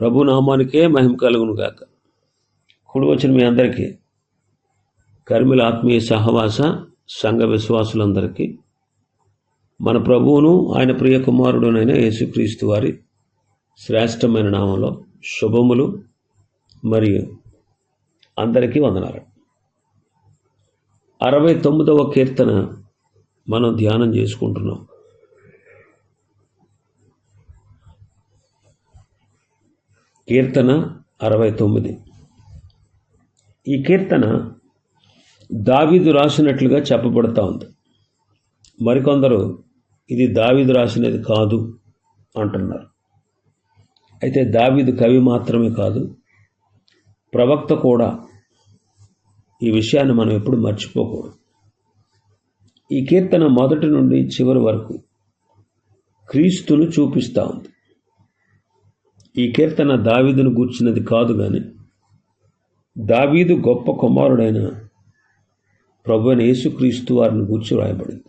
ప్రభు నామానికే మహిమ కలుగును గాక. కుడి వచ్చిన మీ అందరికీ. కర్మిల ఆత్మీయ సహవాస సంఘ విశ్వాసులందరికీ. మన ప్రభువును ఆయన ప్రియ కుమారుడునైన యేసుక్రీస్తు వారి శ్రేష్టమైన నామంలో శుభములు మరియు అందరికీ వందనాలు. అరవై తొమ్మిదవ కీర్తన మనం ధ్యానం చేసుకుంటున్నాం. కీర్తన అరవై తొమ్మిది. ఈ కీర్తన దావీదు రాసినట్లుగా చెప్పబడుతూ ఉంది. మరికొందరు ఇది దావీదు రాసినది కాదు అంటున్నారు. అయితే దావీదు కవి మాత్రమే కాదు ప్రవక్త కూడా ఈ విషయాన్ని మనం ఎప్పుడు మర్చిపోకూడదు. ఈ కీర్తన మొదటి నుండి చివరి వరకు క్రీస్తును చూపిస్తూ ఉంది. ఈ కీర్తన దావీదును గూర్చినది కాదు కానీ దావీదు గొప్ప కుమారుడైన ప్రభు యేసుక్రీస్తు వారిని గూర్చి రాయబడింది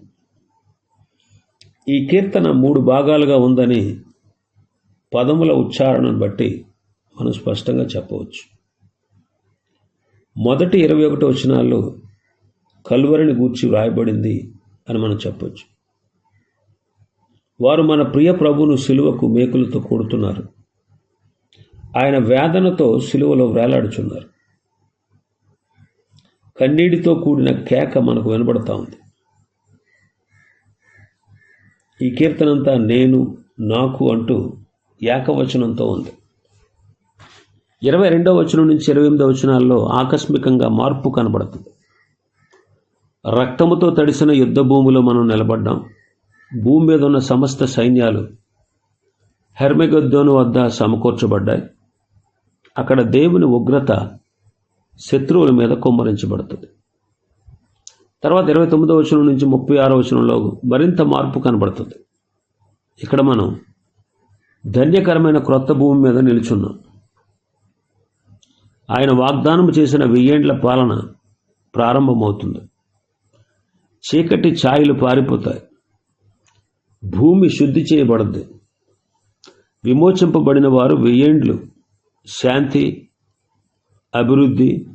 ఈ కీర్తన మూడు భాగాలుగా ఉందని పదముల ఉచ్చారణను బట్టి మనం స్పష్టంగా చెప్పవచ్చు. మొదటి ఇరవై ఒకటి వచనాల్లో కల్వరిని గూర్చి వ్రాయబడింది అని మనం చెప్పవచ్చు వారు మన ప్రియ ప్రభువును సిలువకు మేకులతో కొడుతున్నారు. ఆయన వేదనతో సిలువలో వేలాడుచున్నారు. కన్నీటితో కూడిన కేక మనకు వినబడతా ఉంది. ఈ కీర్తనంతా నేను నాకు అంటూ ఏకవచనంతో ఉంది. ఇరవై రెండవ వచనం నుంచి ఇరవై ఎనిమిదవ వచనాల్లో ఆకస్మికంగా మార్పు కనబడుతుంది. రక్తముతో తడిసిన యుద్ధ భూమిలో మనం నిలబడ్డాం. భూమి మీద ఉన్న సమస్త సైన్యాలు హెర్మెగద్దోను వద్ద సమకూర్చబడ్డాయి. అక్కడ దేవుని ఉగ్రత శత్రువుల మీద కుమ్మరించబడుతుంది. తర్వాత ఇరవై తొమ్మిదో వచనం నుంచి ముప్పై ఆరో వచనంలో మరింత మార్పు కనబడుతుంది. ఇక్కడ మనం ధన్యకరమైన క్రొత్త భూమి మీద నిలుచున్నాం. ఆయన వాగ్దానం చేసిన వెయ్యేండ్ల పాలన ప్రారంభమవుతుంది. చీకటి ఛాయలు పారిపోతాయి. భూమి శుద్ధి చేయబడద్ది. విమోచింపబడిన వారు వెయ్యేండ్లు శాంతి అభివృద్ధి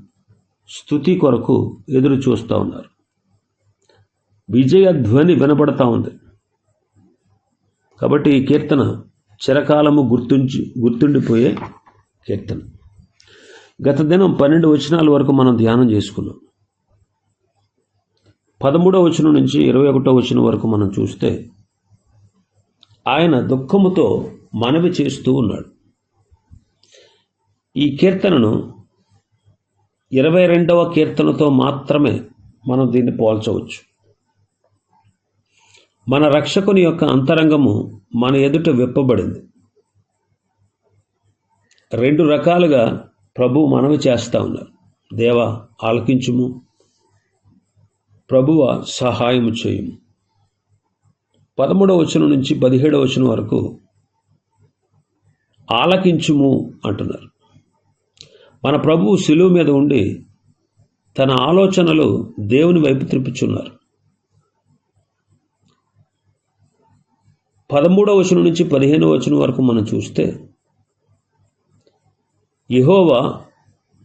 స్థుతి కొరకు ఎదురు చూస్తూ ఉన్నారు. విజయ ధ్వని వినబడతా ఉంది. కాబట్టి ఈ కీర్తన చిరకాలము గుర్తుంచి గుర్తుండిపోయే కీర్తన. గత దినం పన్నెండు వచనాల వరకు మనం ధ్యానం చేసుకున్నాం. పదమూడవ వచనం నుంచి ఇరవై ఒకటో వచనం వరకు మనం చూస్తే ఆయన దుఃఖముతో మనవి చేస్తూ ఉన్నాడు. ఈ కీర్తనను ఇరవై రెండవ కీర్తనతో మాత్రమే మనం దీన్ని పోల్చవచ్చు. మన రక్షకుని యొక్క అంతరంగము మన ఎదుట విప్పబడింది. రెండు రకాలుగా ప్రభు మనవి చేస్తూ ఉన్నారు. దేవ ఆలకించుము. ప్రభువ సహాయము చేయుము. పదమూడవ వచనం నుంచి పదిహేడవ వచనం వరకు ఆలకించుము అంటున్నారు. మన ప్రభువు శిలువు మీద ఉండి తన ఆలోచనలు దేవుని వైపు త్రిప్పుచున్నారు. పదమూడవ వచనం నుంచి పదిహేనవ వచనం వరకు మనం చూస్తే యహోవా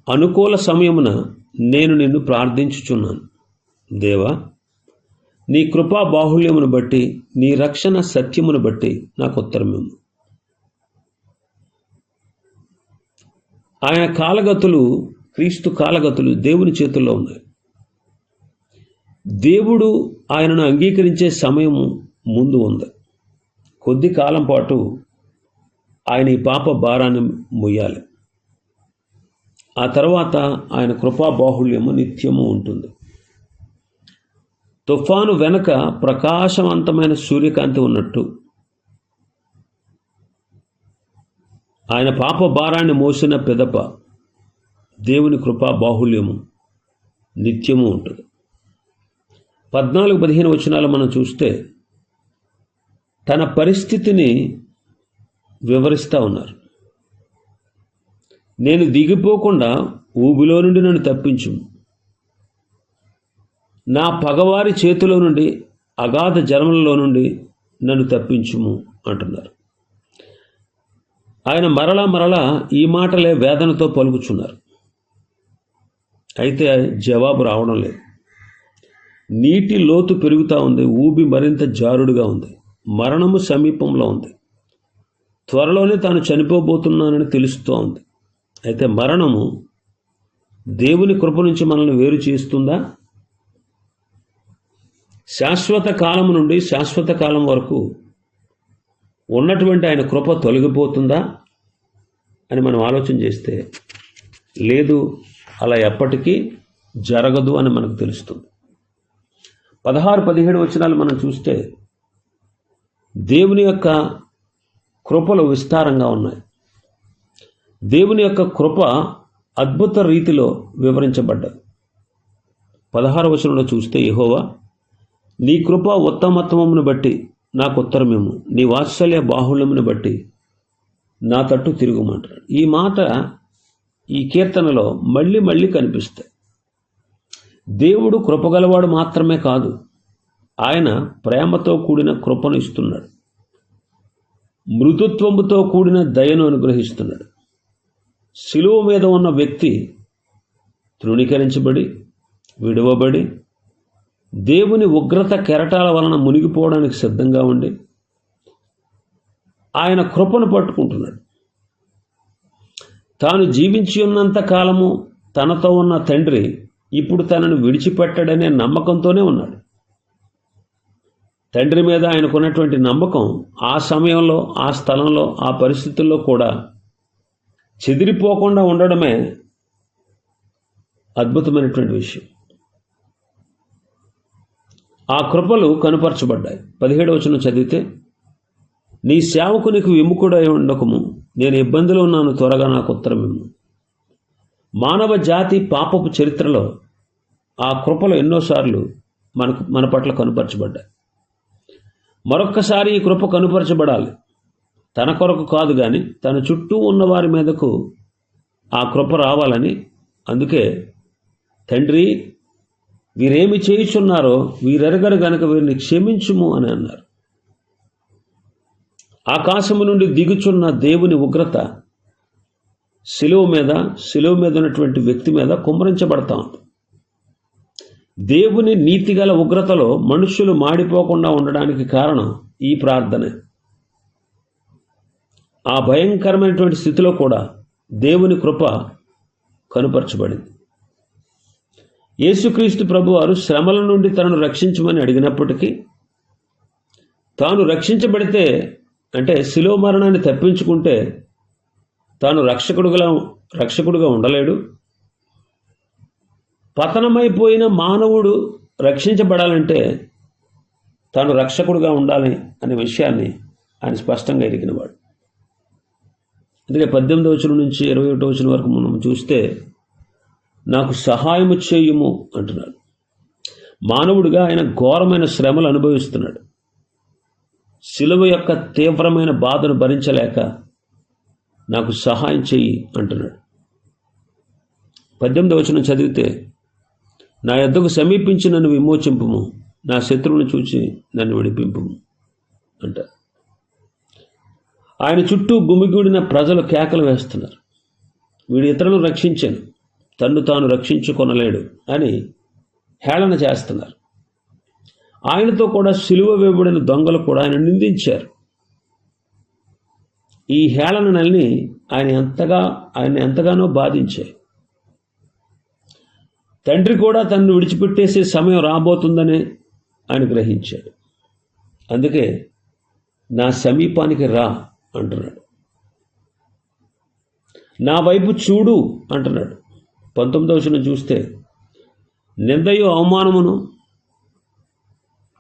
అనుకూల సమయమున నేను నిన్ను ప్రార్థించుచున్నాను. దేవా నీ కృపా బాహుళ్యమును బట్టి నీ రక్షణ సత్యమును బట్టి నాకు ఉత్తరమేము ఆయన కాలగతులు క్రీస్తు కాలగతులు దేవుని చేతుల్లో ఉన్నాయి. దేవుడు ఆయనను అంగీకరించే సమయం ముందు ఉంది. కొద్ది కాలం పాటు ఆయన ఈ పాప భారాన్ని మొయ్యాలి. ఆ తర్వాత ఆయన కృపా బాహుళ్యము నిత్యము ఉంటుంది. తుఫాను వెనక ప్రకాశవంతమైన సూర్యకాంతి ఉన్నట్టు ఆయన పాప భారాన్ని మోసిన పెదప దేవుని కృపా బాహుల్యము నిత్యము ఉంటుంది. పద్నాలుగు పదిహేను వచనాలు మనం చూస్తే తన పరిస్థితిని వివరిస్తూ ఉన్నారు. నేను దిగిపోకుండా ఊబిలో నుండి నన్ను తప్పించు నా పగవారి చేతిలో నుండి అగాధ జన్మలలో నుండి నన్ను తప్పించుము అంటున్నారు. ఆయన మరలా మరలా ఈ మాటలే వేదనతో పలుకుచున్నారు. అయితే జవాబు రావడం లేదు. నీటి లోతు పెరుగుతూ ఉంది ఊబి మరింత జారుడుగా ఉంది మరణము సమీపంలో ఉంది. త్వరలోనే తాను చనిపోబోతున్నానని తెలుస్తూ ఉంది. అయితే మరణము దేవుని కృప నుంచి మనల్ని వేరు చేస్తుందా? శాశ్వత కాలం నుండి శాశ్వత కాలం వరకు ఉన్నటువంటి ఆయన కృప తొలగిపోతుందా అని మనం ఆలోచన చేస్తే లేదు అలా ఎప్పటికీ జరగదు అని మనకు తెలుస్తుంది. పదహారు పదిహేడు వచనాలు మనం చూస్తే దేవుని యొక్క కృపలు విస్తారంగా ఉన్నాయి. దేవుని యొక్క కృప అద్భుత రీతిలో వివరించబడ్డది. పదహారు వచనంలో చూస్తే యహోవా నీ కృప ఉత్తమత్వమును బట్టి నాకు ఉత్తరమేమో. నీ వాత్సల్య బాహుళ్యమును బట్టి నా తట్టు తిరుగుమంటారు ఈ మాట ఈ కీర్తనలో మళ్ళీ మళ్ళీ కనిపిస్తాయి. దేవుడు కృపగలవాడు మాత్రమే కాదు ఆయన ప్రేమతో కూడిన కృపను ఇస్తున్నాడు. మృదుత్వముతో కూడిన దయను అనుగ్రహిస్తున్నాడు. శిలువ మీద ఉన్న వ్యక్తి తృణీకరించబడి విడువబడి దేవుని ఉగ్రత కెరటాల వలన మునిగిపోవడానికి సిద్ధంగా ఉండి ఆయన కృపను పట్టుకుంటున్నాడు. తాను జీవించి ఉన్నంత కాలము తనతో ఉన్న తండ్రి ఇప్పుడు తనను విడిచిపెట్టడనే నమ్మకంతోనే ఉన్నాడు. తండ్రి మీద ఆయనకున్నటువంటి నమ్మకం ఆ సమయంలో ఆ స్థలంలో ఆ పరిస్థితుల్లో కూడా చెదిరిపోకుండా ఉండడమే అద్భుతమైనటువంటి విషయం. ఆ కృపలు కనుపరచబడ్డాయి. పదిహేడు వచనం చదివితే నీ సేవకునికి విముకుడై ఉండకము. నేను ఇబ్బందిలో ఉన్నాను త్వరగా నాకు ఉత్తరం ఇమ్ము మానవ జాతి పాపపు చరిత్రలో ఆ కృపలు ఎన్నోసార్లు మనకు మన పట్ల కనుపరచబడ్డాయి. మరొక్కసారి ఈ కృప కనుపరచబడాలి. తన కొరకు కాదు కానీ తన చుట్టూ ఉన్న వారి మీదకు ఆ కృప రావాలని అందుకే తండ్రి వీరేమి చేయుచున్నారో వీరెరగరు గనక వీరిని క్షమించుము అని అన్నారు. ఆకాశము నుండి దిగుచున్న దేవుని ఉగ్రత శిలువ మీద శిలువ మీద ఉన్నటువంటి వ్యక్తి మీద కుమ్మరించబడతా ఉంది. దేవుని నీతిగల ఉగ్రతలో మనుషులు మాడిపోకుండా ఉండడానికి కారణం ఈ ప్రార్థనే. ఆ భయంకరమైనటువంటి స్థితిలో కూడా దేవుని కృప కనుపరచబడింది. యేసుక్రీస్తు ప్రభువారు శ్రమల నుండి తనను రక్షించమని అడిగినప్పటికీ తాను రక్షించబడితే అంటే శిలో మరణాన్ని తప్పించుకుంటే తాను రక్షకుడుగా రక్షకుడుగా ఉండలేడు. పతనమైపోయిన మానవుడు రక్షించబడాలంటే తాను రక్షకుడుగా ఉండాలి అనే విషయాన్ని ఆయన స్పష్టంగా ఎరిగినవాడు. అందుకే పద్దెనిమిది వచనం నుంచి ఇరవై ఒకటో వచనం వరకు మనం చూస్తే నాకు సహాయము చేయుము అంటున్నాడు. మానవుడిగా ఆయన ఘోరమైన శ్రమలు అనుభవిస్తున్నాడు. శిలువ యొక్క తీవ్రమైన బాధను భరించలేక నాకు సహాయం చెయ్యి అంటున్నాడు. పద్దెనిమిది వచనం చదివితే నా యొద్దకు సమీపించి నన్ను విమోచింపుము నా శత్రువుని చూచి నన్ను విడిపింపుము అంటారు ఆయన చుట్టూ గుమిగూడిన ప్రజలు కేకలు వేస్తున్నారు. వీడు ఇతరులను రక్షించాను. తన్ను తాను రక్షించుకొనలేడు అని హేళన చేస్తున్నారు. ఆయనతో కూడా సిలువ వేయబడిన దొంగలు కూడా ఆయన నిందించారు. ఈ హేళనల్ని ఆయన ఎంతగా ఆయన ఎంతగానో బాధించాయి. తండ్రి కూడా తనను విడిచిపెట్టేసే సమయం రాబోతుందని ఆయన గ్రహించాడు. అందుకే నా సమీపానికి రా అంటున్నాడు. నా వైపు చూడు అంటున్నాడు. పంతొమ్మిదవ వచనం చూస్తే నిందయు అవమానమును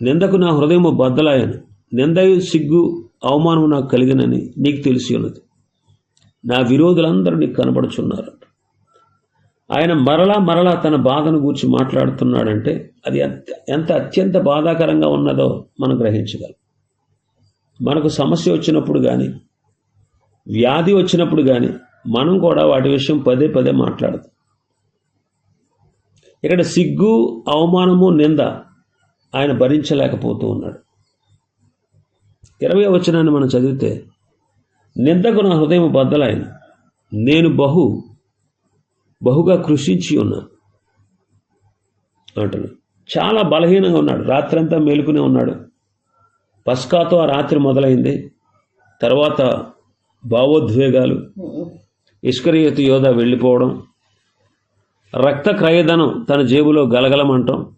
నిందకు నా హృదయము బద్దలాయను. నిందయు సిగ్గు అవమానము నాకు కలిగినని నీకు తెలిసి ఉన్నది. నా విరోధులందరూ నీకు కనబడుచున్నారు ఆయన మరలా మరలా తన బాధను గూర్చి మాట్లాడుతున్నాడంటే అది ఎంత ఎంత అత్యంత బాధాకరంగా ఉన్నదో మనం గ్రహించగలం. మనకు సమస్య వచ్చినప్పుడు కానీ వ్యాధి వచ్చినప్పుడు కానీ మనం కూడా వాటి విషయం పదే పదే మాట్లాడదు ఇక్కడ సిగ్గు అవమానము నింద ఆయన భరించలేకపోతూ ఉన్నాడు. ఇరవై వచనాన్ని మనం చదివితే నిందకు నా హృదయం బద్దలైన నేను బహు బహుగా కృషించి ఉన్నాను అంటున్నాడు. చాలా బలహీనంగా ఉన్నాడు. రాత్రంతా మేలుకునే ఉన్నాడు. పస్కాతో ఆ రాత్రి మొదలైంది. తర్వాత భావోద్వేగాలు ఇష్కరియతు యోధ వెళ్ళిపోవడం రక్త క్రయధనం తన జేబులో గలగలమంటాం.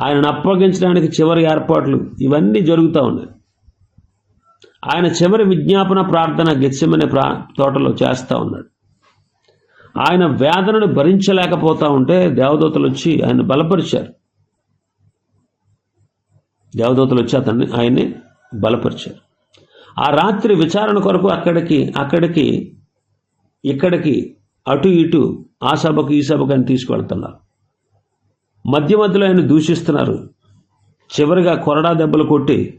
ఆయనను అప్పగించడానికి చివరి ఏర్పాట్లు ఇవన్నీ జరుగుతూ ఉన్నాయి. ఆయన చివరి విజ్ఞాపన ప్రార్థన గెచ్చమనే ప్రా తోటలో చేస్తూ ఉన్నాడు. ఆయన వేదనను భరించలేకపోతా ఉంటే దేవదూతలు వచ్చి ఆయన బలపరిచారు. దేవదూతలు వచ్చి అతన్ని ఆయన్ని బలపరిచారు. ఆ రాత్రి విచారణ కొరకు అక్కడికి అక్కడికి ఇక్కడికి అటు ఇటు ఆ సభకు ఈ సభకు అని తీసుకువెళ్తున్నారు. మధ్య మధ్యలో ఆయన దూషిస్తున్నారు. చివరిగా కొరడా దెబ్బలు కొట్టి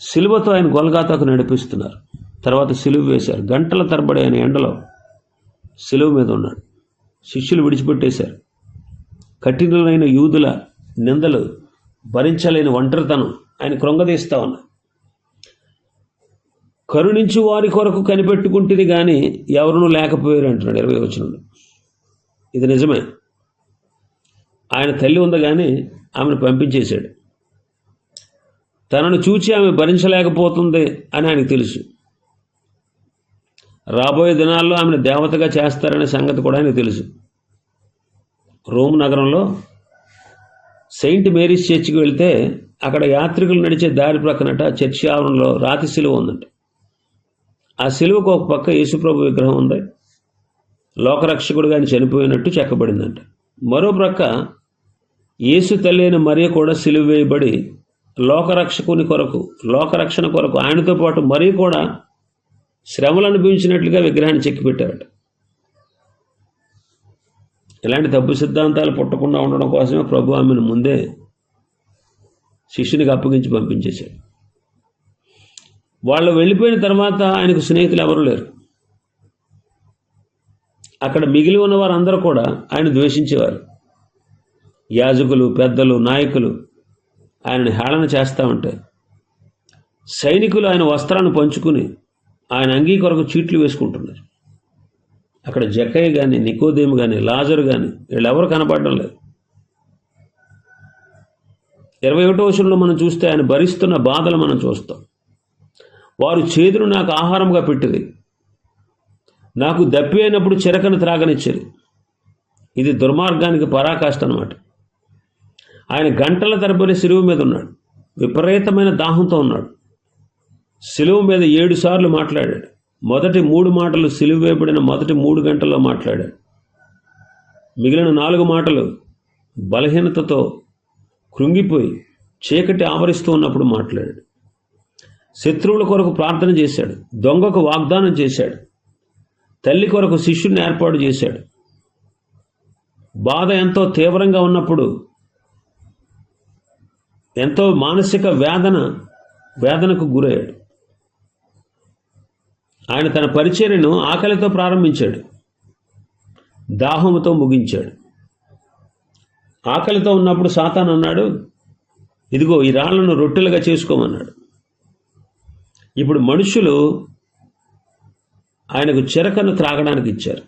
సిలువతో ఆయన గొలగాతకు నడిపిస్తున్నారు. తర్వాత సిలువ వేశారు. గంటల తరబడి ఆయన ఎండలో సిలువ మీద ఉన్నాడు. శిష్యులు విడిచిపెట్టేశారు. కఠినమైన యూదుల నిందలు భరించలేని ఒంటరితనం. ఆయన కృంగదీస్తా ఉన్నారు. కరుణించు వారి కొరకు కనిపెట్టుకుంటుంది కానీ ఎవరునూ లేకపోయారు అంటున్నాడు ఇరవై వచ్చినాడు ఇది నిజమే. ఆయన తల్లి ఉంది కానీ ఆమెను పంపించేశాడు. తనను చూచి ఆమె భరించలేకపోతుంది అని ఆయనకు తెలుసు. రాబోయే దినాల్లో ఆమెను దేవతగా చేస్తారనే సంగతి కూడా ఆయనకు తెలుసు. రోమ్ నగరంలో సెయింట్ మేరీస్ చర్చికి వెళ్తే అక్కడ యాత్రికులు నడిచే దారి ప్రక్కనట చర్చి ఆవరణలో రాతి శిలువ ఉందంట. ఆ శిలువకు ఒక పక్క యేసుప్రభు విగ్రహం ఉంది. లోకరక్షకుడు కానీ చనిపోయినట్టు చెక్కబడిందంట. మరో ప్రక్క యేసు తల్లి అయిన మరియ కూడా సిలువ వేయబడి లోకరక్షకుని కొరకు లోకరక్షణ కొరకు ఆయనతో పాటు మరీ కూడా శ్రమలు అనుభవించినట్లుగా విగ్రహాన్ని చెక్కిపెట్టారట. ఇలాంటి తప్పు సిద్ధాంతాలు పుట్టకుండా ఉండడం కోసమే ప్రభు ఆమెను ముందే శిష్యునికి అప్పగించి పంపించేశాడు. వాళ్ళు వెళ్ళిపోయిన తర్వాత ఆయనకు స్నేహితులు ఎవరు లేరు. అక్కడ మిగిలి ఉన్న వారందరూ కూడా ఆయన ద్వేషించేవారు. యాజకులు పెద్దలు నాయకులు ఆయనను హేళన చేస్తూ ఉంటారు సైనికులు ఆయన వస్త్రాన్ని పంచుకుని ఆయన అంగీ కొరకు చీట్లు వేసుకుంటున్నారు. అక్కడ జక్కయ్య కానీ నికోదేము కానీ లాజరు కానీ వీళ్ళెవరు కనపడడం లేదు. ఇరవై ఒకటో వచనంలో మనం చూస్తే ఆయన భరిస్తున్న బాధలు మనం చూస్తాం. వారు చేదును నాకు ఆహారంగా పెట్టింది. నాకు దప్పి అయినప్పుడు చిరకను త్రాగనిచ్చారు ఇది దుర్మార్గానికి పరాకాష్ట అనమాట ఆయన గంటల తరబడి సిలువు మీద ఉన్నాడు. విపరీతమైన దాహంతో ఉన్నాడు. సిలువు మీద ఏడు సార్లు మాట్లాడాడు. మొదటి మూడు మాటలు సిలువ వేయబడిన మొదటి మూడు గంటల్లో మాట్లాడాడు. మిగిలిన నాలుగు మాటలు బలహీనతతో కృంగిపోయి చీకటి ఆవరిస్తూ ఉన్నప్పుడు మాట్లాడాడు. శత్రువుల కొరకు ప్రార్థన చేశాడు. దొంగకు వాగ్దానం చేశాడు. తల్లి కొరకు శిష్యుని ఏర్పాటు చేశాడు. బాధ ఎంతో తీవ్రంగా ఉన్నప్పుడు ఎంతో మానసిక వేదన వేదనకు గురయ్యాడు. ఆయన తన పరిచర్యను ఆకలితో ప్రారంభించాడు. దాహముతో ముగించాడు. ఆకలితో ఉన్నప్పుడు సాతాన్ అన్నాడు ఇదిగో ఈ రాళ్ళను రొట్టెలుగా చేసుకోమన్నాడు. ఇప్పుడు మనుషులు ఆయనకు చిరకను త్రాగడానికి ఇచ్చారు.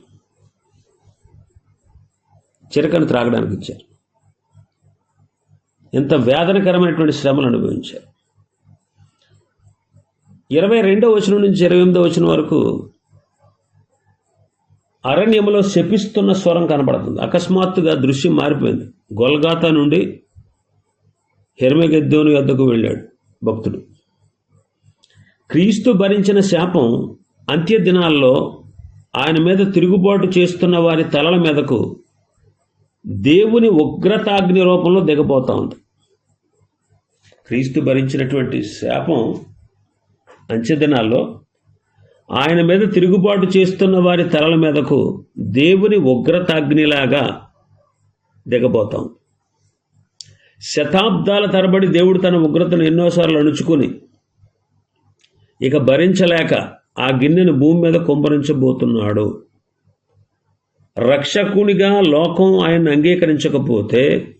చిరకను త్రాగడానికి ఇచ్చారు. ఎంత వేదనకరమైనటువంటి శ్రమలు అనుభవించారు. ఇరవై రెండో వచనం నుంచి ఇరవై ఎనిమిదో వచనం వరకు అరణ్యంలో శపిస్తున్న స్వరం కనబడుతుంది. అకస్మాత్తుగా దృశ్యం మారిపోయింది. గొల్గాతా నుండి హెర్మగెద్దోను యొద్దకు వెళ్ళాడు భక్తుడు. క్రీస్తు భరించిన శాపం అంత్య దినాల్లో ఆయన మీద తిరుగుబాటు చేస్తున్న వారి తలల మీదకు దేవుని ఉగ్రతాగ్ని రూపంలో దిగబోతా ఉంది. క్రీస్తు భరించినటువంటి శాపం అంత్య దినాల్లో ఆయన మీద తిరుగుబాటు చేస్తున్న వారి తలల మీదకు దేవుని ఉగ్రతాగ్నిలాగా దిగబోతాం శతాబ్దాల తరబడి దేవుడు తన ఉగ్రతను ఎన్నోసార్లు అణుచుకుని ఇక భరించలేక ఆ గిన్నెను భూమి మీద కుంభరించబోతున్నాడు రక్షకునిగా లోకం ఆయన అంగీకరించకపోతే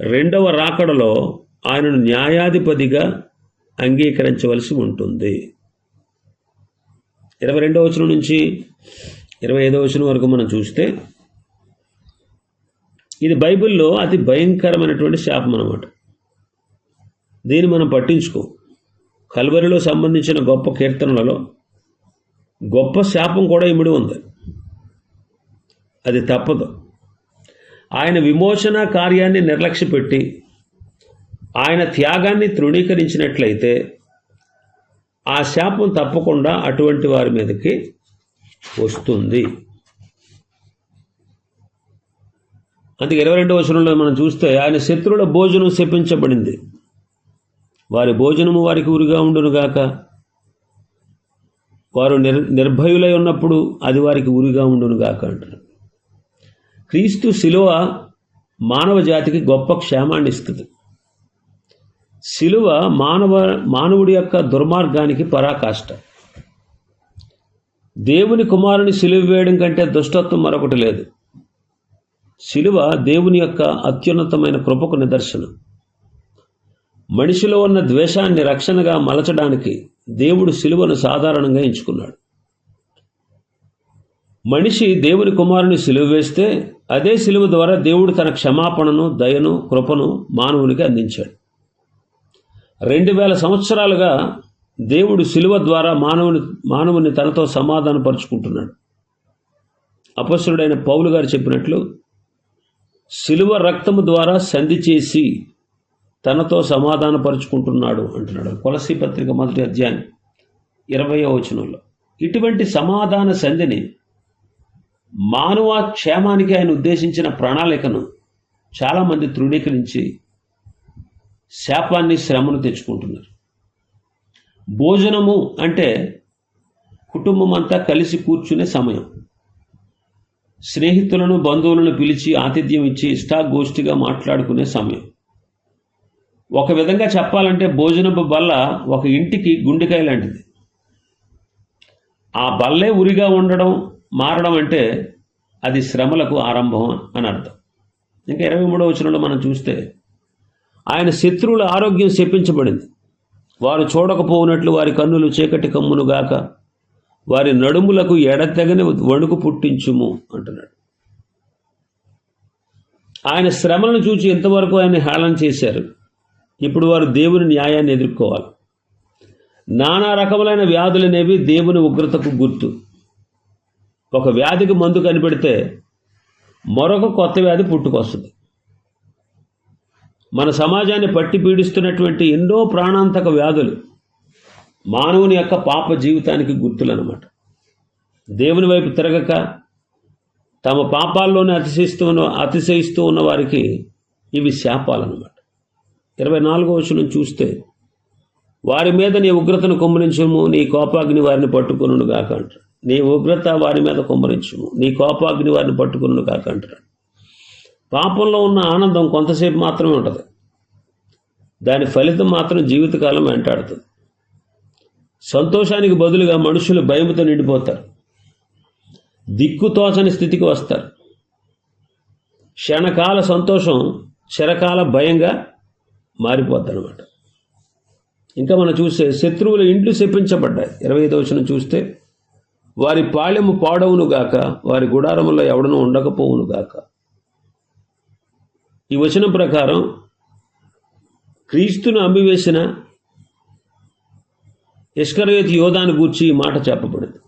రెండవ రాకడలో ఆయనను న్యాయాధిపతిగా అంగీకరించవలసి ఉంటుంది. ఇరవై రెండవ వచనం నుంచి ఇరవై ఐదవ వచనం వరకు మనం చూస్తే ఇది బైబిల్లో అతి భయంకరమైనటువంటి శాపం అన్నమాట. దీన్ని మనం పట్టించుకో. కల్వరిలో సంబంధించిన గొప్ప కీర్తనలలో గొప్ప శాపం కూడా ఇమిడి ఉంది. అది తప్పదు. ఆయన విమోచన కార్యాన్ని నిర్లక్ష్యపెట్టి ఆయన త్యాగాన్ని తృణీకరించినట్లయితే ఆ శాపం తప్పకుండా అటువంటి వారి మీదకి వస్తుంది. అందుకే ఇరవై రెండవ వచనంలో మనం చూస్తే ఆయన శత్రువుల భోజనం శపించబడింది. వారి భోజనము వారికి ఉరిగా ఉండునుగాక వారు నిర్ నిర్భయులై ఉన్నప్పుడు అది వారికి ఉరిగా ఉండునుగాక అంటారు. క్రీస్తు శిలువ మానవ జాతికి గొప్ప క్షేమాన్ని ఇస్తుంది. శిలువ మానవ మానవుడి యొక్క దుర్మార్గానికి పరాకాష్ట. దేవుని కుమారుని సిలువ వేయడం కంటే దుష్టత్వం మరొకటి లేదు. శిలువ దేవుని యొక్క అత్యున్నతమైన కృపకు నిదర్శనం. మనిషిలో ఉన్న ద్వేషాన్ని రక్షణగా మలచడానికి దేవుడు శిలువను సాధారణంగా ఎంచుకున్నాడు. మనిషి దేవుని కుమారుని సిలువ వేస్తే అదే సిలువ ద్వారా దేవుడు తన క్షమాపణను దయను కృపను మానవునికి అందించాడు. రెండు వేల సంవత్సరాలుగా దేవుడు శిలువ ద్వారా మానవుని మానవుని తనతో సమాధానపరుచుకుంటున్నాడు. అపస్సుడైన పౌలు గారు చెప్పినట్లు శిలువ రక్తము ద్వారా సంధి చేసి తనతో సమాధానపరుచుకుంటున్నాడు అంటున్నాడు. కొలసి పత్రిక మొదటి అధ్యాయం ఇరవయో వచనంలో. ఇటువంటి సమాధాన సంధిని మానవ క్షేమానికి ఆయన ఉద్దేశించిన ప్రణాళికను చాలామంది తృణీకరించి శాపాన్ని శ్రమను తెచ్చుకుంటున్నారు. భోజనము అంటే కుటుంబం అంతా కలిసి కూర్చునే సమయం. స్నేహితులను బంధువులను పిలిచి ఆతిథ్యం ఇచ్చి ఇష్టాగోష్ఠిగా మాట్లాడుకునే సమయం. ఒక విధంగా చెప్పాలంటే భోజనపు బల్ల ఒక ఇంటికి గుండెకాయ లాంటిది. ఆ బల్లే ఉరిగా ఉండడం మారడం అంటే అది శ్రమలకు ఆరంభం అని అర్థం. ఇంకా ఇరవై మూడవ వచనంలో మనం చూస్తే ఆయన శత్రువుల ఆరోగ్యం శపించబడింది. వారు చూడకపోనట్లు వారి కన్నులు చీకటి కమ్మును గాక వారి నడుములకు ఎడతెగని వణుకు పుట్టించుము అంటున్నాడు. ఆయన శ్రమలను చూచి ఎంతవరకు ఆయన హేళన చేశారు? ఇప్పుడు వారు దేవుని న్యాయాన్ని ఎదుర్కోవాలి. నానా రకములైన వ్యాధులనేవి దేవుని ఉగ్రతకు గుర్తు. ఒక వ్యాధికి మందు కనిపెడితే మరొక కొత్త వ్యాధి పుట్టుకొస్తుంది. మన సమాజాన్ని పట్టి పీడిస్తున్నటువంటి ఎన్నో ప్రాణాంతక వ్యాధులు మానవుని యొక్క పాప జీవితానికి గుర్తులన్నమాట. దేవుని వైపు తిరగక తమ పాపాల్లోనే అతిశయిస్తూ ఉన్న అతిశయిస్తూ ఉన్న వారికి ఇవి శాపాలన్నమాట. ఇరవై నాలుగో వచనం చూస్తే వారి మీద నీ ఉగ్రతను కుమ్మరించము నీ కోపాగ్ని వారిని పట్టుకును కాక అంటారు. నీ ఉగ్రత వారి మీద కుమ్మరించము నీ కోపాగ్ని వారిని పట్టుకును కాక అంటారు. పాపంలో ఉన్న ఆనందం కొంతసేపు మాత్రమే ఉంటుంది. దాని ఫలితం మాత్రం జీవితకాలం వెంటాడుతుంది సంతోషానికి బదులుగా మనుషులు భయంతో నిండిపోతారు. దిక్కుతోచని స్థితికి వస్తారు. క్షణకాల సంతోషం చిరకాల భయంగా మారిపోద్ది అనమాట ఇంకా మనం చూస్తే శత్రువుల ఇండ్లు శపించబడ్డాయి. ఇరవై ఐదో వచనం చూస్తే వారి పాళ్యము పాడవును గాక వారి గుడారములో ఎవడను ఉండకపోవును గాక. ఈ వచనం ప్రకారం క్రీస్తును అమ్మివేసిన ఇష్కరయోతి యోధాను గూర్చి ఈ మాట చెప్పబడింది.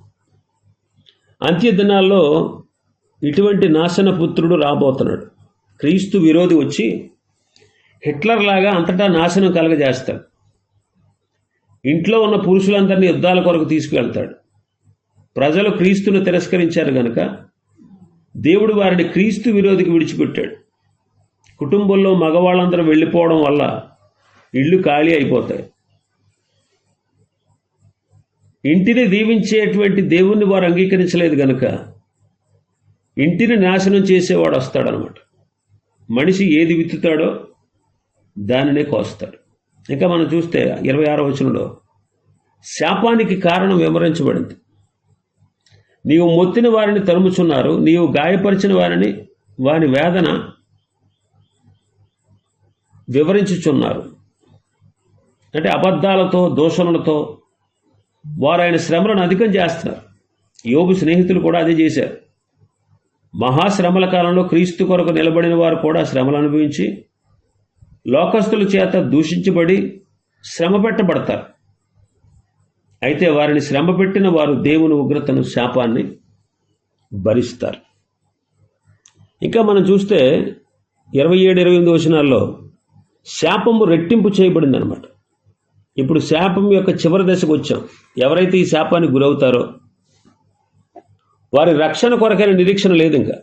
అంత్య దినాల్లో ఇటువంటి నాశన పుత్రుడు రాబోతున్నాడు. క్రీస్తు విరోధి వచ్చి హిట్లర్ లాగా అంతటా నాశనం కలగజేస్తాడు. ఇంట్లో ఉన్న పురుషులందరినీ యుద్ధాల కొరకు తీసుకువెళ్తాడు ప్రజలు క్రీస్తును తిరస్కరించారు గనక దేవుడు వారిని క్రీస్తు విరోధికి విడిచిపెట్టాడు. కుటుంబంలో మగవాళ్ళందరూ వెళ్ళిపోవడం వల్ల ఇళ్ళు ఖాళీ అయిపోతాయి. ఇంటిని దీవించేటువంటి దేవుణ్ణి వారు అంగీకరించలేదు గనక ఇంటిని నాశనం చేసేవాడు వస్తాడనమాట. మనిషి ఏది విత్తుతాడో దానినే కోస్తాడు ఇంకా మనం చూస్తే ఇరవై ఆరో వచనంలో శాపానికి కారణం వివరించబడింది. నీవు మొత్తిన వారిని తరుముచున్నారు నీవు గాయపరిచిన వారిని వారి వేదన వివరించుచున్నారు. అంటే అబద్ధాలతో దూషణలతో వారు ఆయన శ్రమలను అధికం చేస్తున్నారు. యోగు స్నేహితులు కూడా అదే చేశారు. మహాశ్రమల కాలంలో క్రీస్తు కొరకు నిలబడిన వారు కూడా శ్రమలు అనుభవించి లోకస్తుల చేత దూషించబడి శ్రమ పెట్టబడతారు అయితే వారిని శ్రమ పెట్టిన వారు దేవుని ఉగ్రతను శాపాన్ని భరిస్తారు. ఇంకా మనం చూస్తే ఇరవై ఏడు ఇరవై ఎనిమిది వచనాల్లో శాపము రెట్టింపు చేయబడింది అనమాట ఇప్పుడు శాపం యొక్క చివరి దశకు వచ్చాం. ఎవరైతే ఈ శాపానికి గురవుతారో వారి రక్షణ కొరకైన నిరీక్షణ లేదు ఇంకా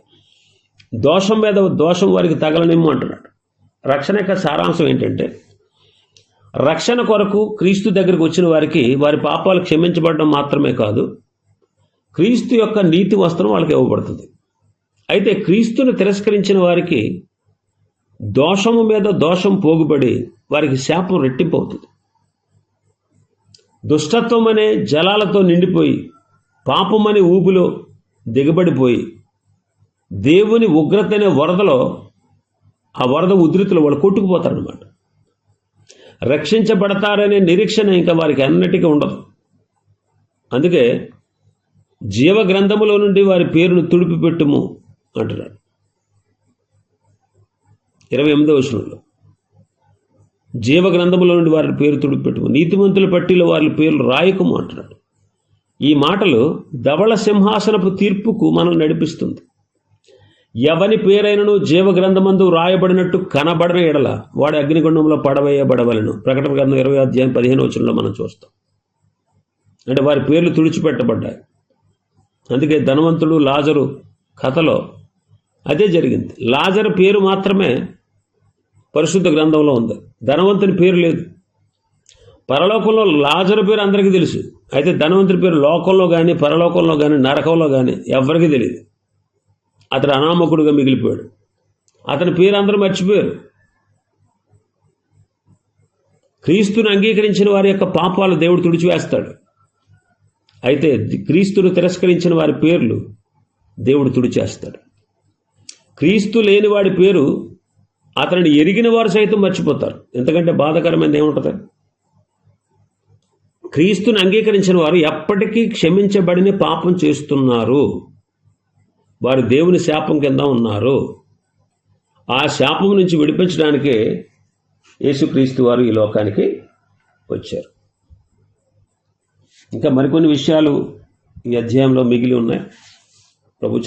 దోషం మీద దోషం వారికి తగలనేమో అంటున్నాడు రక్షణ యొక్క సారాంశం ఏంటంటే రక్షణ కొరకు క్రీస్తు దగ్గరికి వచ్చిన వారికి వారి పాపాలు క్షమించబడడం మాత్రమే కాదు క్రీస్తు యొక్క నీతి వస్త్రం వాళ్ళకి ఇవ్వబడుతుంది. అయితే క్రీస్తుని తిరస్కరించిన వారికి దోషము మీద దోషం పోగుబడి వారికి శాపం రెట్టింపు అవుతుంది దుష్టత్వం అనే జలాలతో నిండిపోయి పాపమనే ఊపిలో దిగబడిపోయి దేవుని ఉగ్రత అనే వరదలో ఆ వరద ఉధృతులు వాళ్ళు కొట్టుకుపోతారనమాట రక్షించబడతారనే నిరీక్షణ ఇంకా వారికి అన్నటికీ ఉండదు. అందుకే జీవ గ్రంథములో నుండి వారి పేరును తుడిపిపెట్టుము అంటున్నాడు ఇరవై ఎనిమిదవ వచనంలో. జీవ గ్రంథములో నుండి వారి పేరు తుడిపెట్టుము నీతిమంతుల పట్టిలో వారి పేర్లు రాయకము అంటున్నాడు ఈ మాటలు ధవళ సింహాసనపు తీర్పుకు మనం నడిపిస్తుంది. ఎవని పేరైనను జీవ గ్రంథమందు రాయబడినట్టు కనబడిన ఎడల వాడి అగ్నిగుండంలో పడవేయబడవలను. ప్రకటన గ్రంథం ఇరవై అధ్యాయం పదిహేను వచనంలో మనం చూస్తాం. అంటే వారి పేర్లు తుడిచిపెట్టబడ్డాయి. అందుకే ధనవంతుడు లాజరు కథలో అదే జరిగింది. లాజరు పేరు మాత్రమే పరిశుద్ధ గ్రంథంలో ఉంది. ధనవంతుని పేరు లేదు. పరలోకంలో లాజరు పేరు అందరికీ తెలుసు. అయితే ధనవంతుని పేరు లోకంలో కానీ పరలోకంలో కానీ నరకంలో కానీ ఎవరికీ తెలియదు అతడు అనామకుడుగా మిగిలిపోయాడు. అతని పేరు అందరూ మర్చిపోయారు. క్రీస్తుని అంగీకరించిన వారి యొక్క పాపాలు దేవుడు తుడిచివేస్తాడు. అయితే క్రీస్తును తిరస్కరించిన వారి పేర్లు దేవుడు తుడిచేస్తాడు. క్రీస్తు లేని వాడి పేరు అతనిని ఎరిగిన వారు సైతం మర్చిపోతారు. ఎందుకంటే బాధకరమైనది ఏముంటుంది? క్రీస్తుని అంగీకరించిన వారు ఎప్పటికీ క్షమించబడిన పాపం చేస్తున్నారు. వారు దేవుని శాపం కింద ఉన్నారు. ఆ శాపం నుంచి విడిపించడానికే యేసుక్రీస్తు వారు ఈ లోకానికి వచ్చారు. ఇంకా మరికొన్ని విషయాలు ఈ అధ్యాయంలో మిగిలి ఉన్నాయి. ప్రభు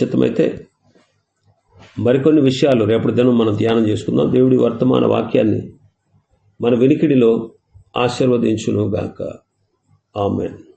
మరికొన్ని విషయాలు రేపటి దినం మనం ధ్యానం చేసుకుందాం. దేవుడి వర్తమాన వాక్యాన్ని మన వెనికిడిలో ఆశీర్వదించును గాక ఆమెన్.